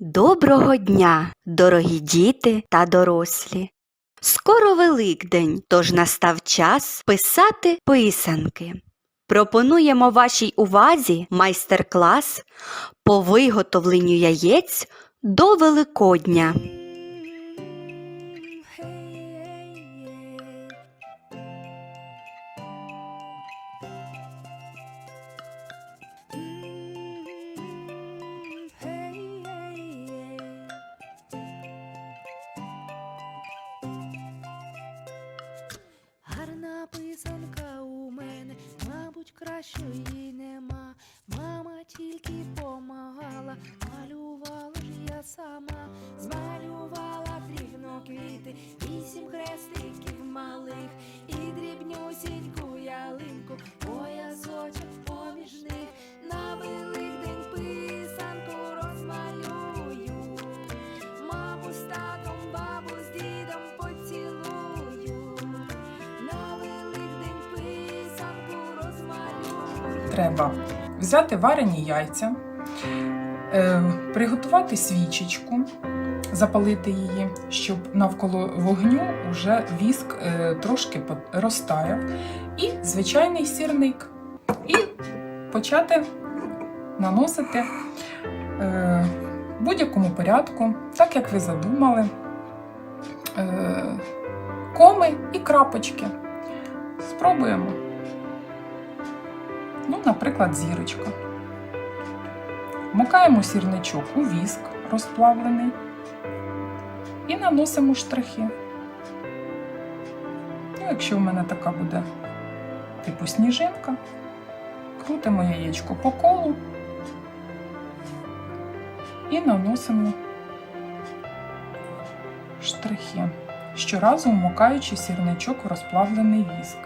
Доброго дня, дорогі діти та дорослі! Скоро Великдень, тож настав час писати писанки. Пропонуємо вашій увазі майстер-клас по виготовленню яєць до Великодня. Треба взяти варені яйця, е, приготувати свічечку, запалити її, щоб навколо вогню вже віск е, трошки розтаяв, і звичайний сірник. І почати наносити е, в будь-якому порядку, так як ви задумали, е, коми і крапочки. Спробуємо. Ну, наприклад, зірочка. Вмикаємо сірничок у віск розплавлений і наносимо штрихи. Ну, якщо в мене така буде типу сніжинка, крутимо яєчко по колу і наносимо штрихи, щоразу вмикаючи сірничок в розплавлений віск.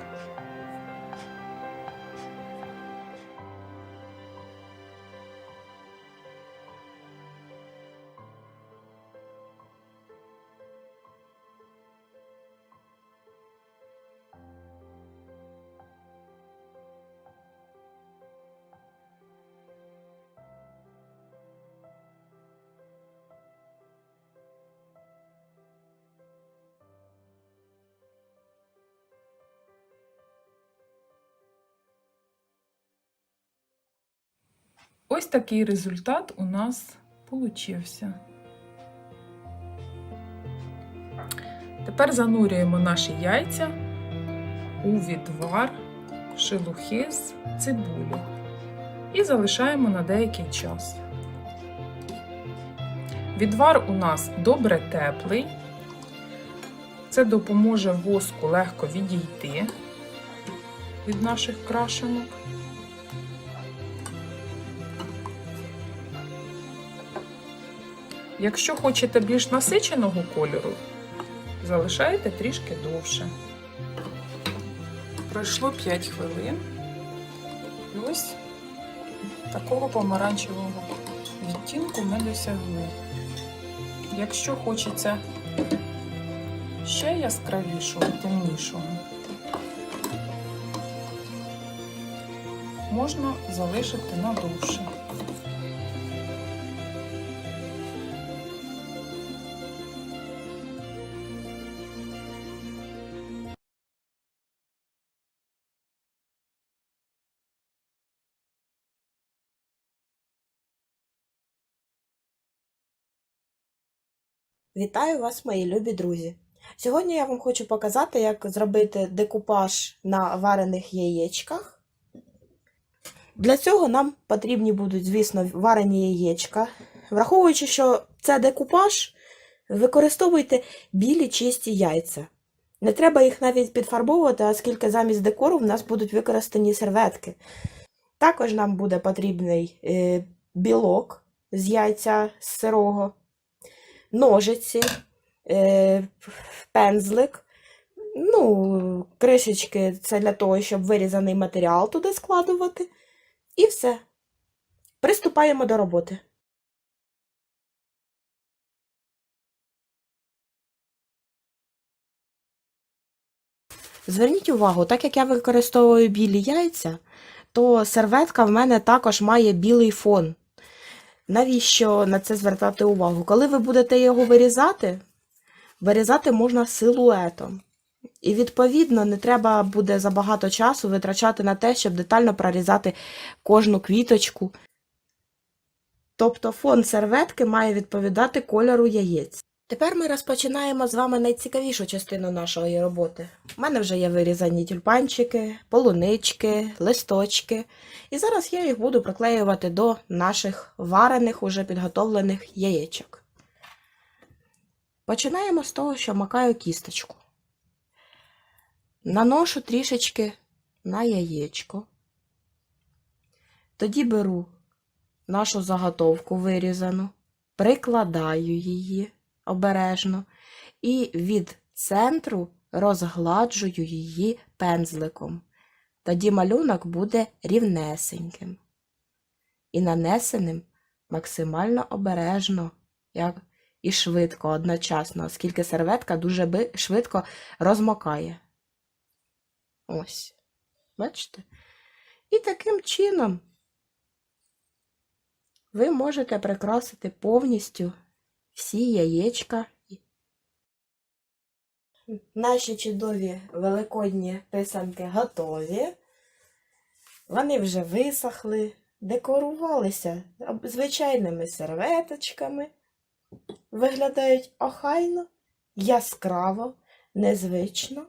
Ось такий результат у нас получився. Тепер занурюємо наші яйця у відвар шелухи з цибулі і залишаємо на деякий час. Відвар у нас добре теплий. Це допоможе воску легко відійти від наших крашенок. Якщо хочете більш насиченого кольору, залишаєте трішки довше. Пройшло 5 хвилин. І ось такого помаранчевого відтінку ми досягли. Якщо хочеться ще яскравішого, темнішого, можна залишити надовше. Вітаю вас, мої любі друзі! Сьогодні я вам хочу показати, як зробити декупаж на варених яєчках. Для цього нам потрібні будуть, звісно, варені яєчка. Враховуючи, що це декупаж, використовуйте білі чисті яйця. Не треба їх навіть підфарбовувати, оскільки замість декору в нас будуть використані серветки. Також нам буде потрібний е, білок з яйця з сирого ножиці, е, пензлик. Ну, кришечки це для того, щоб вирізаний матеріал туди складувати. І все. Приступаємо до роботи. Зверніть увагу, так як я використовую білі яйця, то серветка в мене також має білий фон. Навіщо на це звертати увагу? Коли ви будете його вирізати, вирізати можна силуетом. І, відповідно, не треба буде забагато часу витрачати на те, щоб детально прорізати кожну квіточку. Тобто фон серветки має відповідати кольору яєць. Тепер ми розпочинаємо з вами найцікавішу частину нашої роботи. У мене вже є вирізані тюльпанчики, полунички, листочки. І зараз я їх буду приклеювати до наших варених, уже підготовлених яєчок. Починаємо з того, що макаю кісточку. Наношу трішечки на яєчко. Тоді беру нашу заготовку вирізану, прикладаю її обережно і від центру розгладжую її пензликом. Тоді малюнок буде рівнесеньким і нанесеним максимально обережно, як і швидко одночасно, оскільки серветка дуже швидко розмокає. Ось. Бачите? І таким чином ви можете прикрасити повністю всі яєчка. Наші чудові великодні писанки готові. Вони вже висохли, декорувалися звичайними серветочками. Виглядають охайно, яскраво, незвично